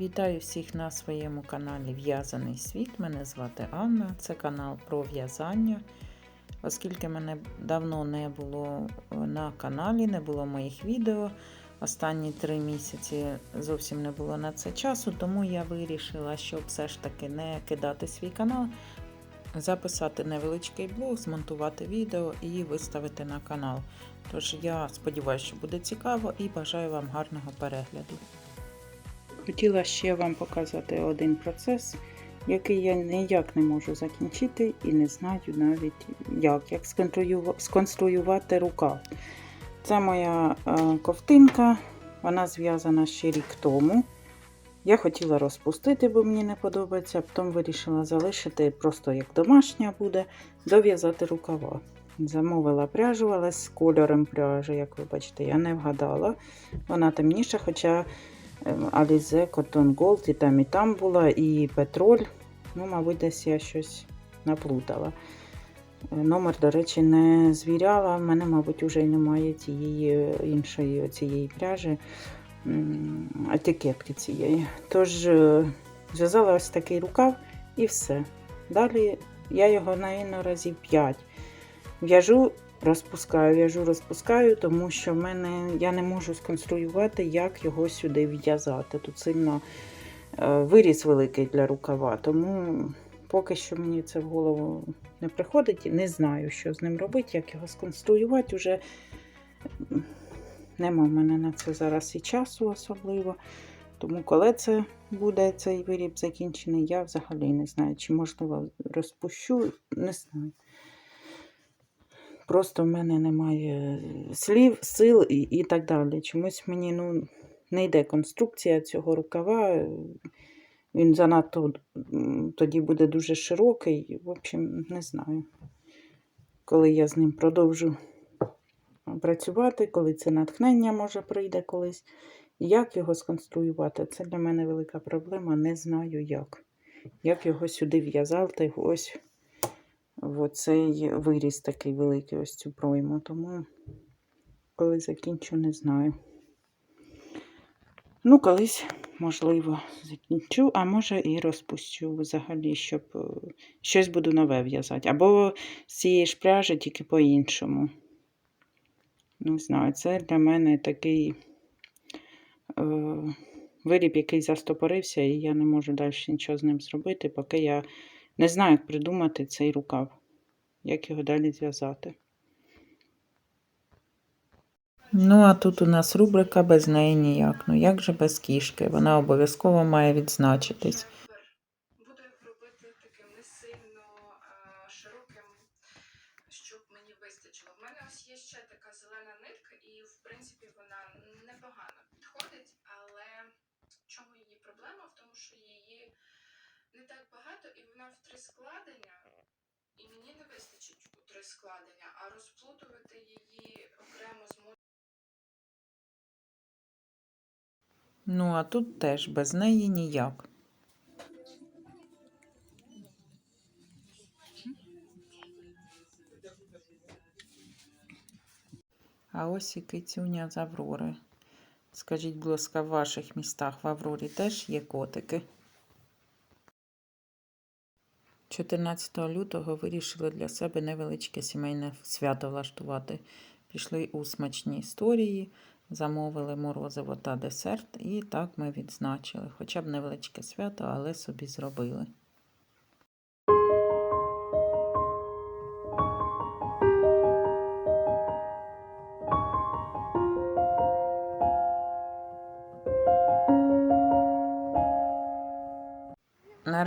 Вітаю всіх на своєму каналі В'язаний світ. Мене звати Анна. Це канал про в'язання. Оскільки мене давно не було на каналі, не було моїх відео. Останні три місяці зовсім не було на це часу, тому я вирішила, щоб все ж таки не кидати свій канал, записати невеличкий блог, змонтувати відео і виставити на канал. Тож я сподіваюся, що буде цікаво і бажаю вам гарного перегляду. Хотіла ще вам показати один процес, який я ніяк не можу закінчити і не знаю навіть як, як сконструювати рукав. Це моя е, ковтинка, вона зв'язана ще рік тому. Я хотіла розпустити, бо мені не подобається, потім вирішила залишити просто як домашня буде, дов'язати рукава. Замовила пряжу, але з кольором пряжі, як ви бачите, я не вгадала. Вона темніша, хоча Alize Cotton Gold і там, і там була, і Петроль. Ну, мабуть, десь я щось наплутала. Е, Номер, до речі, не звіряла. В мене, мабуть, вже й немає цієї іншої цієї пряжі, етикетки цієї. Тож е, зв'язала ось такий рукав і все. Далі я його, навіть, разів 5 в'яжу, розпускаю, в'яжу, розпускаю, тому що мене я не можу сконструювати, як його сюди в'язати. Тут сильно е, виріс великий для рукава, тому поки що мені це в голову не приходить не знаю, що з ним робити, як його сконструювати. Уже нема в мене на це зараз і часу особливо. Тому коли це буде цей виріб закінчений, я взагалі не знаю, чи можливо розпущу, не знаю. Просто в мене немає слів, сил і, і так далі. Чомусь мені ну, не йде конструкція цього рукава. Він занадто тоді буде дуже широкий. В общем, не знаю. Коли я з ним продовжу працювати, коли це натхнення може прийде колись. Як його сконструювати? Це для мене велика проблема. Не знаю як. Як його сюди в'язати, ось в оцей виріс такий великий, ось цю пройму. Тому, коли закінчу, не знаю. Ну, колись, можливо, закінчу, а може і розпущу взагалі, щоб е, щось буду нове в'язати. Або з цієї ж пряжі, тільки по-іншому. Не знаю, це для мене такий е, виріб, який застопорився, і я не можу далі нічого з ним зробити, поки я не знаю, як придумати цей рукав, як його далі зв'язати. Ну, а тут у нас рубрика без неї ніяк. Ну як же без кішки? Вона обов'язково має відзначитись. Буду їх робити таким не сильно а, широким, щоб мені вистачило. У мене ось є ще така зелена нитка, і в принципі вона непогано підходить, але в чому її проблема? В тому, що її не так багато, і вона в три складення, і мені не вистачить у три складення, а розплутувати її окремо з Ну, а тут теж без неї ніяк. А ось і кицюня з Аврори. Скажіть, будь ласка, в ваших містах в Аврорі теж є котики? 14 лютого вирішили для себе невеличке сімейне свято влаштувати. Пішли у смачні історії, замовили морозиво та десерт, і так ми відзначили. Хоча б невеличке свято, але собі зробили.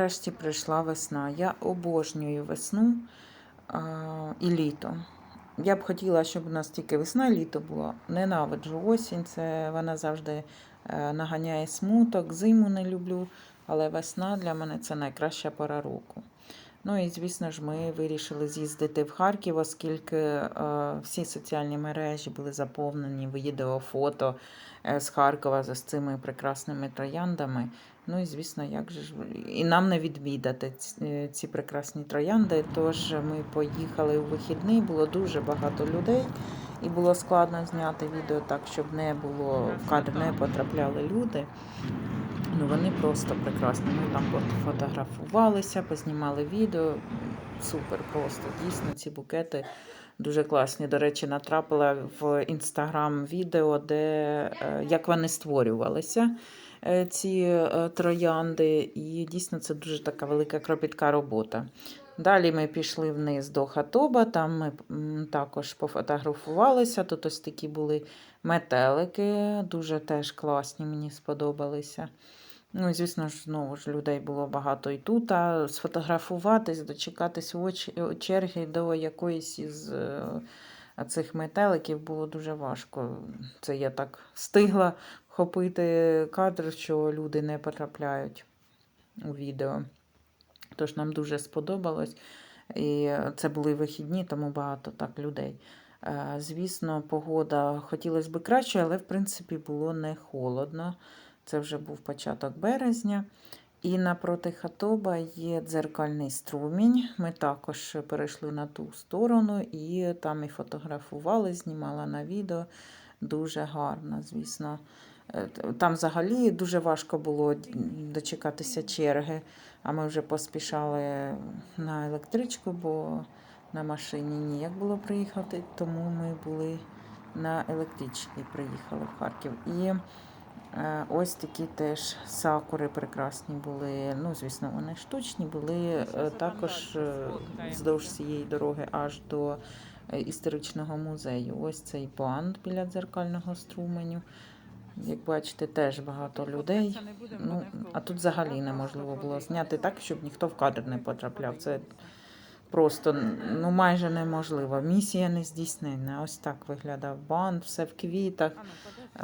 Нарешті прийшла весна. Я обожнюю весну а, і літо. Я б хотіла, щоб у нас тільки весна і літо було. Ненавиджу осінь, це вона завжди е, наганяє смуток, зиму не люблю, але весна для мене це найкраща пора року. Ну і звісно ж, ми вирішили з'їздити в Харків, оскільки е, всі соціальні мережі були заповнені відео, фото е, з Харкова з цими прекрасними трояндами. Ну і звісно, як же ж і нам не відвідати е, ці прекрасні троянди. Тож ми поїхали у вихідний, було дуже багато людей, і було складно зняти відео так, щоб не було в кадр не потрапляли люди. Ну, вони просто прекрасні. Ми там фотографувалися, познімали відео. Супер просто. Дійсно, ці букети дуже класні. До речі, натрапила в інстаграм відео, де е, як вони створювалися. е, Ці е, троянди, і дійсно це дуже така велика кропітка робота. Далі ми пішли вниз до Хатоба, там ми також пофотографувалися. Тут ось такі були метелики, дуже теж класні, мені сподобалися. Ну, звісно ж, знову ж людей було багато і тут. А сфотографуватись, дочекатись в оч- черги до якоїсь із е, цих метеликів було дуже важко. Це я так встигла вхопити кадр, що люди не потрапляють у відео. Тож нам дуже сподобалось. І це були вихідні, тому багато так людей. Е, Звісно, погода хотілося б краще, але в принципі було не холодно. Це вже був початок березня. І напроти Хатоба є дзеркальний струмінь. Ми також перейшли на ту сторону і там і фотографували, знімала на відео. Дуже гарно, звісно. Е, Там взагалі дуже важко було дочекатися черги, а ми вже поспішали на електричку, бо на машині ніяк було приїхати, тому ми були на електричці, приїхали в Харків. І Ось такі теж сакури прекрасні були. Ну, звісно, вони штучні були е, також е, вздовж цієї дороги аж до е, історичного музею. Ось цей банд біля дзеркального струменю. Як бачите, теж багато людей. Ну, а тут взагалі неможливо було зняти так, щоб ніхто в кадр не потрапляв. Це просто ну, майже неможливо. Місія не здійснена. Ось так виглядав банд, все в квітах.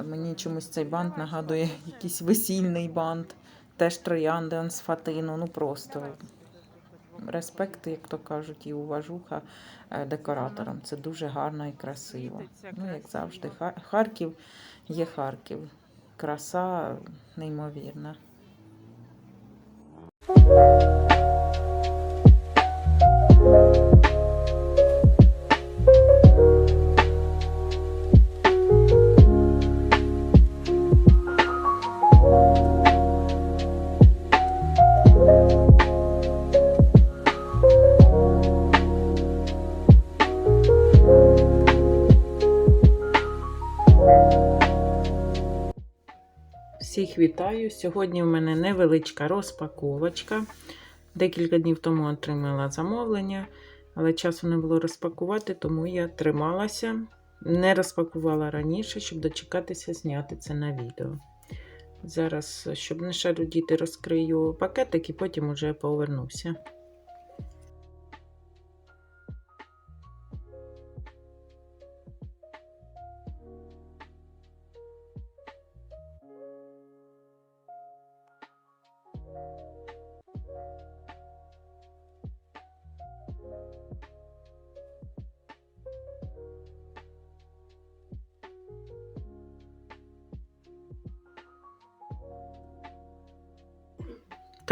Мені чомусь цей бант нагадує якийсь весільний бант, теж троянди з фатину. Ну просто респект, як то кажуть, і уважуха е, декораторам. Це дуже гарно і красиво. Ну, як завжди, Харків є Харків. Краса неймовірна. Всіх вітаю. Сьогодні в мене невеличка розпаковочка. Декілька днів тому отримала замовлення, але часу не було розпакувати, тому я трималася. Не розпакувала раніше, щоб дочекатися зняти це на відео. Зараз, щоб не шарудіти, розкрию пакетик і потім уже повернуся.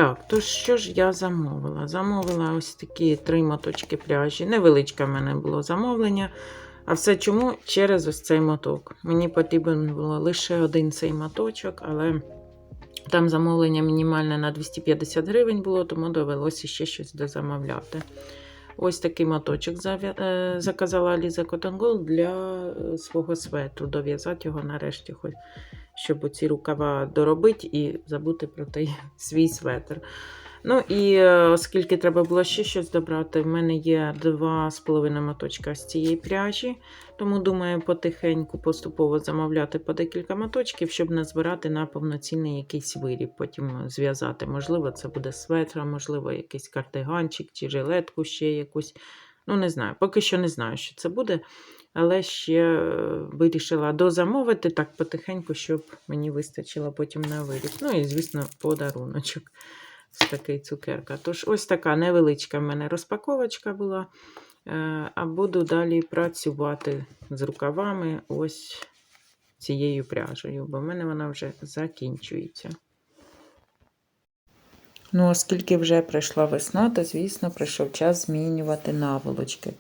Так, то що ж я замовила? Замовила ось такі три моточки пряжі. Невеличке в мене було замовлення. А все чому? Через ось цей моток. Мені потрібен було лише один цей моточок, але там замовлення мінімальне на 250 гривень було, тому довелося ще щось дозамовляти. Ось такий моточок е, заказала Ліза Gold для е, свого светру. Дов'язати його нарешті, хоч щоб оці рукава доробити і забути про той свій светр. Ну і е, оскільки треба було ще щось добрати, в мене є два з половиною моточка з цієї пряжі, тому думаю, потихеньку поступово замовляти по декілька моточків, щоб назбирати на повноцінний якийсь виріб, потім зв'язати. Можливо, це буде светра, можливо, якийсь кардиганчик чи жилетку ще якусь. Ну, не знаю, поки що не знаю, що це буде. Але ще е, вирішила дозамовити так потихеньку, щоб мені вистачило потім на виріб. Ну і, звісно, подаруночок. Ось такий цукерка. Тож, ось така невеличка в мене розпаковочка була. Е, А буду далі працювати з рукавами ось цією пряжею, бо в мене вона вже закінчується. Ну, оскільки вже прийшла весна, то, звісно, прийшов час змінювати наволочки.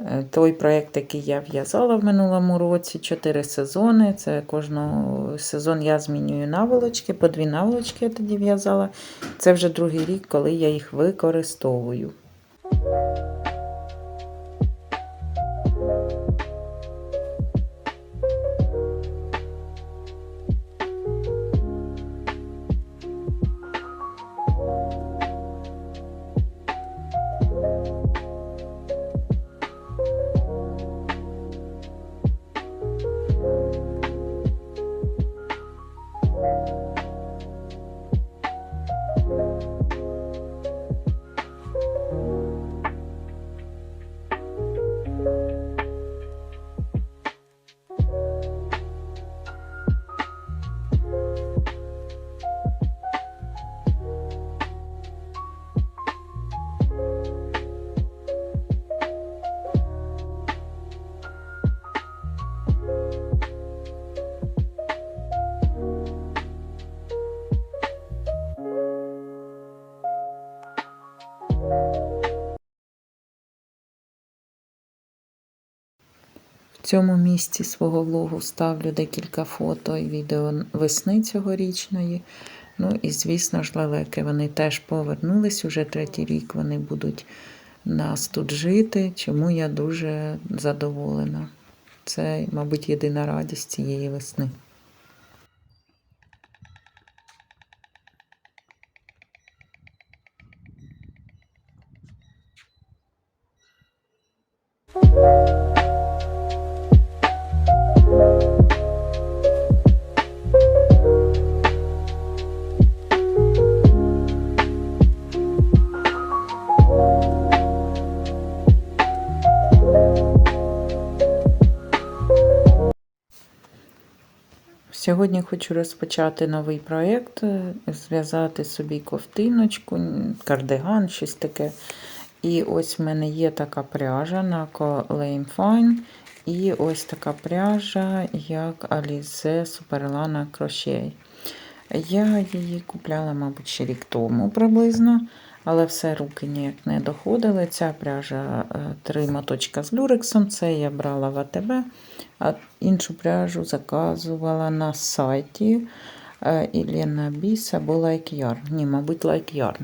Е, Той проєкт, який я в'язала в минулому році, 4 сезони. Це кожного сезон я змінюю наволочки, по дві наволочки я тоді в'язала. Це вже другий рік, коли я їх використовую. В цьому місці свого влогу ставлю декілька фото і відео весни цьогорічної. Ну і, звісно ж, лелеки. Вони теж повернулись уже третій рік. Вони будуть нас тут жити, чому я дуже задоволена. Це, мабуть, єдина радість цієї весни. Сьогодні хочу розпочати новий проєкт, е, зв'язати собі ковтиночку, кардиган, щось таке. І ось в мене є така пряжа на Lame Fine. І ось така пряжа, як Alize Superlana Crochet. Я її купляла, мабуть, ще рік тому приблизно, але все руки ніяк не доходили. Ця пряжа е, три моточка з люрексом, це я брала в АТБ, а іншу пряжу заказувала на сайті е, Ілліна Біс або Yarn. Ні, мабуть, Yarn,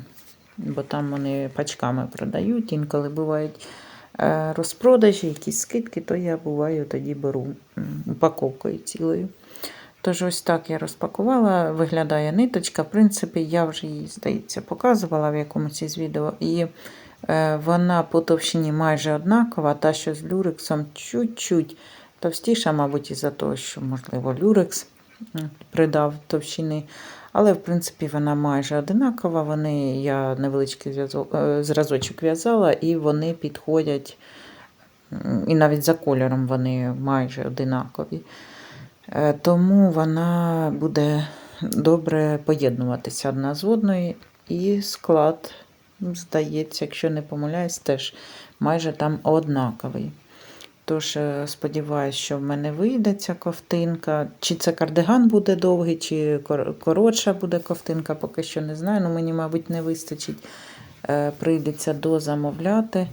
бо там вони пачками продають, інколи бувають е, розпродажі, якісь скидки, то я буваю тоді беру упаковкою цілою. Тож ось так я розпакувала, виглядає ниточка. В принципі, я вже її, здається, показувала в якомусь із відео. І е, вона по товщині майже однакова, та що з люрексом чуть-чуть товстіша, мабуть, із-за того, що, можливо, люрекс придав товщини. Але, в принципі, вона майже одинакова. Вони, я невеличкий е, зразочок в'язала, і вони підходять, і навіть за кольором вони майже одинакові. Е, Тому вона буде добре поєднуватися одна з одною. І склад, здається, якщо не помиляюсь, теж майже там однаковий. Тож е, сподіваюся, що в мене вийде ця ковтинка. Чи це кардиган буде довгий, чи коротша буде ковтинка, поки що не знаю. Ну, мені, мабуть, не вистачить. Е, Прийдеться дозамовляти,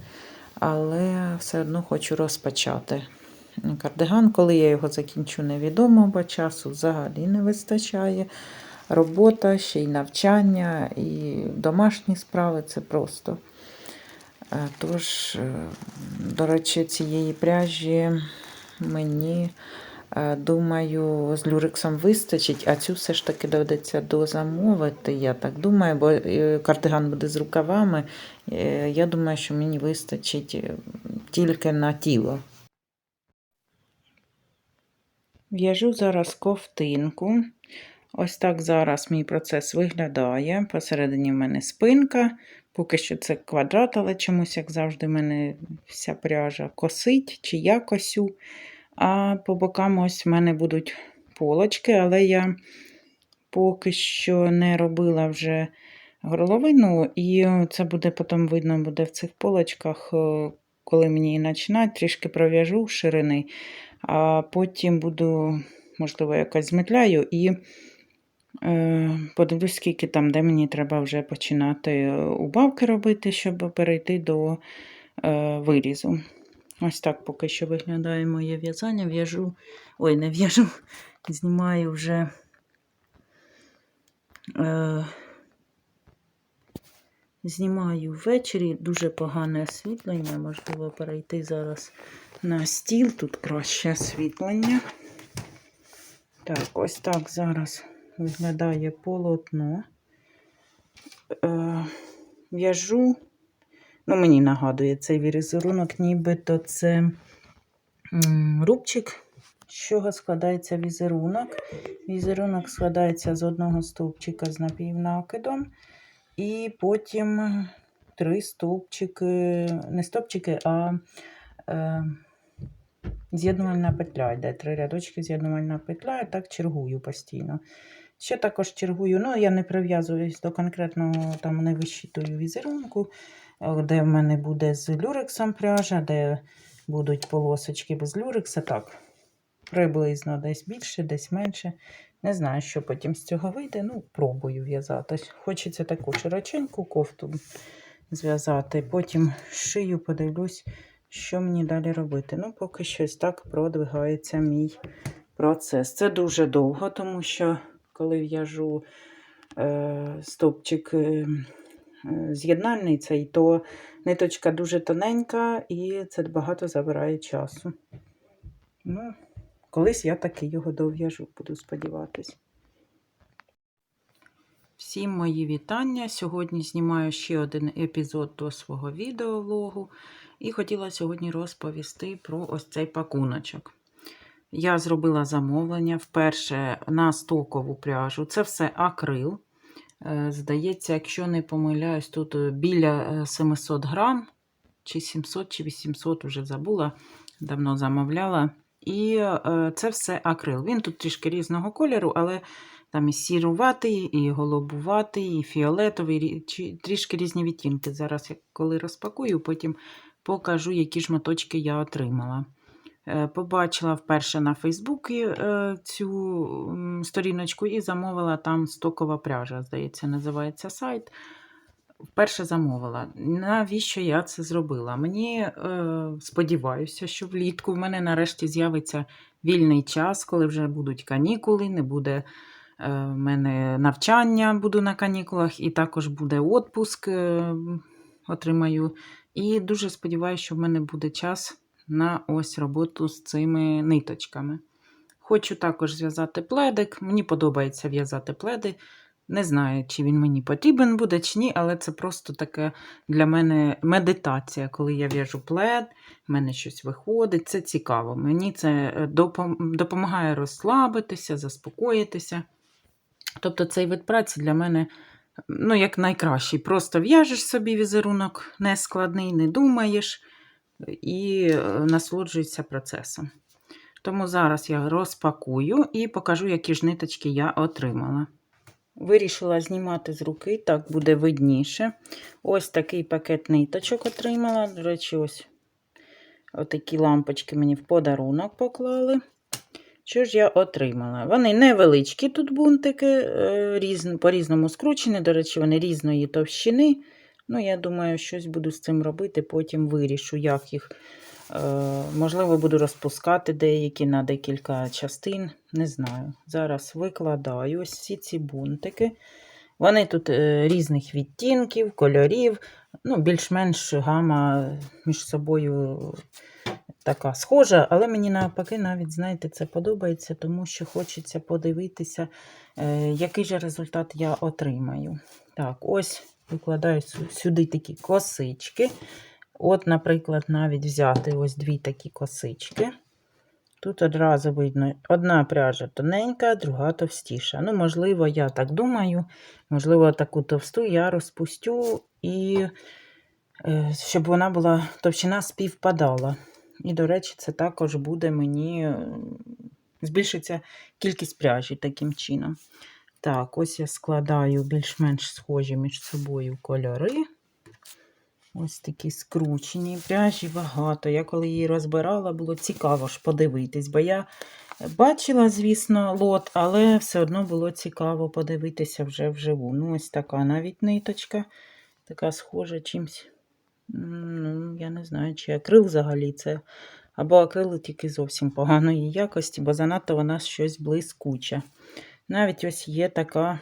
але все одно хочу розпочати кардиган. Коли я його закінчу, невідомо, бо часу взагалі не вистачає. Робота, ще й навчання, і домашні справи це просто. Е, Тож, е, до речі, цієї пряжі мені, е, думаю, з люрексом вистачить, а цю все ж таки доведеться дозамовити, я так думаю, бо кардиган буде з рукавами. Я думаю, що мені вистачить тільки на тіло. В'яжу зараз ковтинку. Ось так зараз мій процес виглядає. Посередині в мене спинка. Поки що це квадрат, але чомусь, як завжди, в мене вся пряжа косить, чи я косю. А по бокам ось в мене будуть полочки, але я поки що не робила вже горловину, і це буде потім видно буде в цих полочках, е, коли мені її починати, трішки пров'яжу ширини, а потім буду, можливо, якось зметляю і е, подивлюсь, скільки там, де мені треба вже починати е, убавки робити, щоб перейти до е, вирізу. Ось так поки що виглядає моє в'язання. В'яжу, ой, не в'яжу, знімаю вже. Е, знімаю ввечері. Дуже погане освітлення. Можливо, перейти зараз на стіл. Тут краще освітлення. Так, ось так зараз виглядає полотно. Е, в'яжу. Ну, мені нагадує цей візерунок, нібито це рубчик, з чого складається візерунок. Візерунок складається з одного стовпчика з напівнакидом, і потім три стовпчики, не стовпчики, а е, з'єднувальна петля. Йде три рядочки з'єднувальна петля, і так чергую постійно. Ще також чергую, ну я не прив'язуюсь до конкретного там не вищитую візерунку, е, де в мене буде з люрексом пряжа, де будуть полосочки без люрекса. Так, приблизно десь більше, десь менше. Не знаю, що потім з цього вийде. Ну, пробую в'язати. Хочеться таку широченьку кофту зв'язати. Потім шию, подивлюсь, що мені далі робити. Ну, поки щось так продвигається мій процес. Це дуже довго, тому що коли в'яжу е, стовпчик е, з'єднальний цей, то ниточка дуже тоненька і це багато забирає часу. Ну, колись я таки його дов'яжу, буду сподіватись. Всім мої вітання. Сьогодні знімаю ще один епізод до свого відеовлогу. І хотіла сьогодні розповісти про ось цей пакуночок. Я зробила замовлення вперше на стокову пряжу. Це все акрил. Е, Здається, якщо не помиляюсь, тут е, біля е, 700 грам, чи 700, чи 800 вже забула, давно замовляла. І е, це все акрил. Він тут трішки різного кольору, але там і сіруватий, і голубуватий, і фіолетовий, трішки різні відтінки. Зараз, я коли розпакую, потім покажу, які ж моточки я отримала. Е, Побачила вперше на Фейсбуці е, цю сторіночку і замовила там стокова пряжа, здається, називається сайт. Вперше замовила. Навіщо я це зробила? Мені е, сподіваюся, що влітку в мене нарешті з'явиться вільний час, коли вже будуть канікули, не буде е, в мене навчання, буду на канікулах, і також буде відпуск, е, отримаю. І дуже сподіваюся, що в мене буде час на ось роботу з цими ниточками. Хочу також зв'язати пледик. Мені подобається в'язати пледи. Не знаю, чи він мені потрібен буде, чи ні, але це просто таке для мене медитація, коли я в'яжу плед, в мене щось виходить. Це цікаво. Мені це е, допомагає розслабитися, заспокоїтися. Тобто цей вид праці для мене ну, як найкращий. Просто в'яжеш собі візерунок нескладний, не думаєш і е, насолоджуєшся процесом. Тому зараз я розпакую і покажу, які ж ниточки я отримала. Вирішила знімати з руки, так буде видніше. Ось такий пакет ниточок отримала. До речі, ось отакі лампочки мені в подарунок поклали. Що ж я отримала? Вони невеличкі тут бунтики, е, по-різному скручені. До речі, вони різної товщини. Ну, я думаю, щось буду з цим робити, потім вирішу, як їх. Е, можливо, буду розпускати деякі на декілька частин. Не знаю. Зараз викладаю ось всі ці бунтики. Вони тут е, різних відтінків, кольорів. Ну, більш-менш гама між собою така схожа, але мені навпаки, навіть, знаєте, це подобається, тому що хочеться подивитися, е, який же результат я отримаю. Так, ось викладаю сюди такі косички. От, наприклад, навіть взяти ось дві такі косички. Тут одразу видно, одна пряжа тоненька, друга товстіша. Ну, можливо, я так думаю, можливо, таку товсту я розпустю, і е, щоб вона була, товщина співпадала. І, до речі, це також буде мені збільшиться кількість пряжі таким чином. Так, ось я складаю більш-менш схожі між собою кольори. Ось такі скручені. Пряжі багато. Я коли її розбирала, було цікаво ж подивитись, бо я бачила, звісно, лот, але все одно було цікаво подивитися вже вживу. Ну, ось така навіть ниточка, така схожа чимсь. Ну, я не знаю, чи акрил взагалі це. Або акрил тільки зовсім поганої якості, бо занадто вона щось блискуче. Навіть ось є така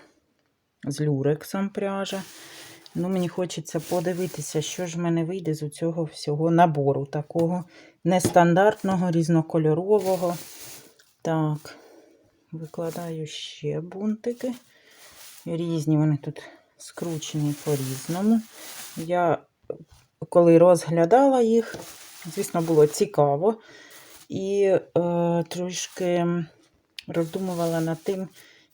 з люрексом пряжа. Ну, мені хочеться подивитися, що ж в мене вийде з цього всього набору, такого нестандартного, різнокольорового. Так, викладаю ще бунтики. Різні вони тут скручені по-різному. Я коли розглядала їх, звісно, було цікаво. І е, трошки роздумувала над тим,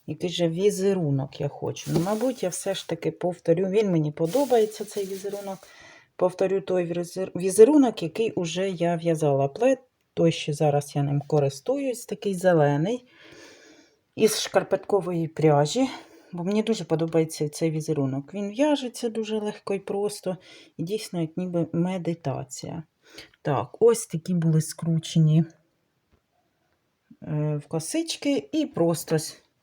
який же візерунок я хочу. Ну, мабуть, я все ж таки повторю. Він мені подобається, цей візерунок. Повторю той візерунок, який уже я в'язала плед. Той, що зараз я ним користуюсь, такий зелений. Із шкарпеткової пряжі. Бо мені дуже подобається цей візерунок. Він в'яжеться дуже легко і просто. І дійсно, як ніби медитація. Так, ось такі були скручені е, в косички. І просто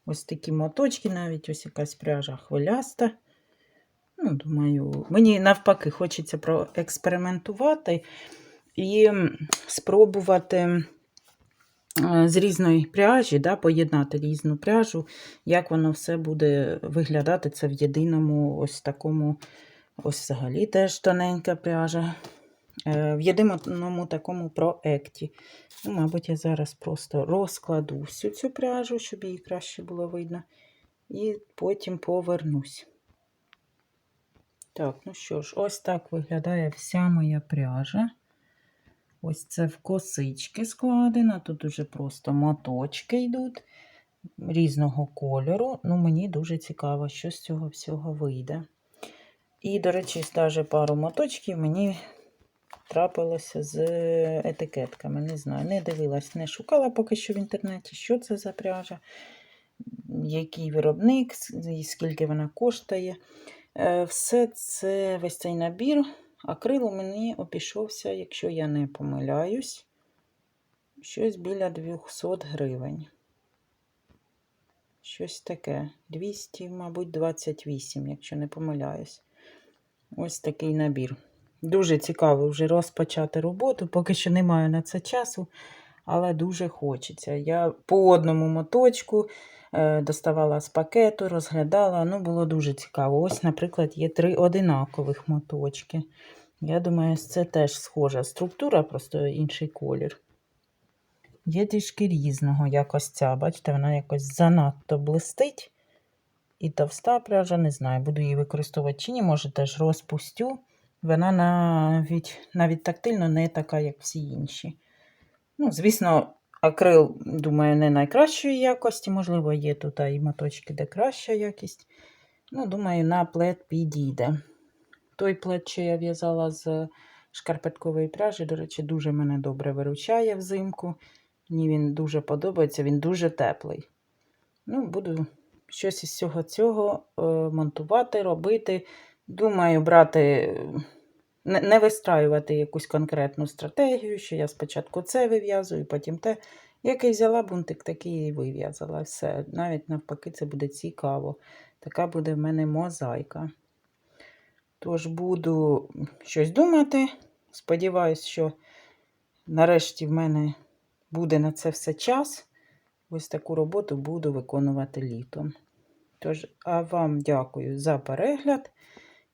ось- такі моточки, навіть ось якась пряжа хвиляста. Ну, думаю, мені навпаки хочеться проекспериментувати і спробувати з різної пряжі, да, поєднати різну пряжу, як воно все буде виглядати це в єдиному ось такому, ось взагалі теж тоненька пряжа. Е, В єдиному такому проекті. Ну, мабуть, я зараз просто розкладу всю цю пряжу, щоб її краще було видно. І потім повернусь. Так, ну що ж, ось так виглядає вся моя пряжа. Ось це в косички складено. Тут уже просто моточки йдуть різного кольору. Ну, мені дуже цікаво, що з цього всього вийде. І, до речі, навіть пару моточків мені трапилося з етикетками. Не знаю, не дивилась, не шукала поки що в інтернеті, що це за пряжа, який виробник, скільки вона коштує. Е, Все це весь цей набір. Акрил у мені обійшовся, якщо я не помиляюсь, щось біля 200 гривень. Щось таке. 200, мабуть, 28, якщо не помиляюсь. Ось такий набір. Дуже цікаво вже розпочати роботу. Поки що не маю на це часу, але дуже хочеться. Я по одному моточку е, доставала з пакету, розглядала. Ну, було дуже цікаво. Ось, наприклад, є три одинакових моточки. Я думаю, це теж схожа структура, просто інший колір. Є трішки різного якось ця. Бачите, вона якось занадто блистить. І товста пряжа, не знаю, буду її використовувати чи ні, може теж розпустю. Вона навіть, навіть тактильно не така, як всі інші. Ну, звісно, акрил, думаю, не найкращої якості. Можливо, є тут і моточки, де краща якість. Ну, думаю, на плед підійде. Той плед, що я в'язала з шкарпеткової пряжі, до речі, дуже мене добре виручає взимку. Мені він дуже подобається, він дуже теплий. Ну, буду щось із всього цього е, монтувати, робити. Думаю, брати, не, не вистраювати якусь конкретну стратегію, що я спочатку це вив'язую, потім те. Який взяла бунтик, такий і вив'язала. Все. Навіть навпаки, це буде цікаво. Така буде в мене мозаїка. Тож буду щось думати. Сподіваюсь, що нарешті в мене буде на це все час. Ось таку роботу буду виконувати літом. Тож, а вам дякую за перегляд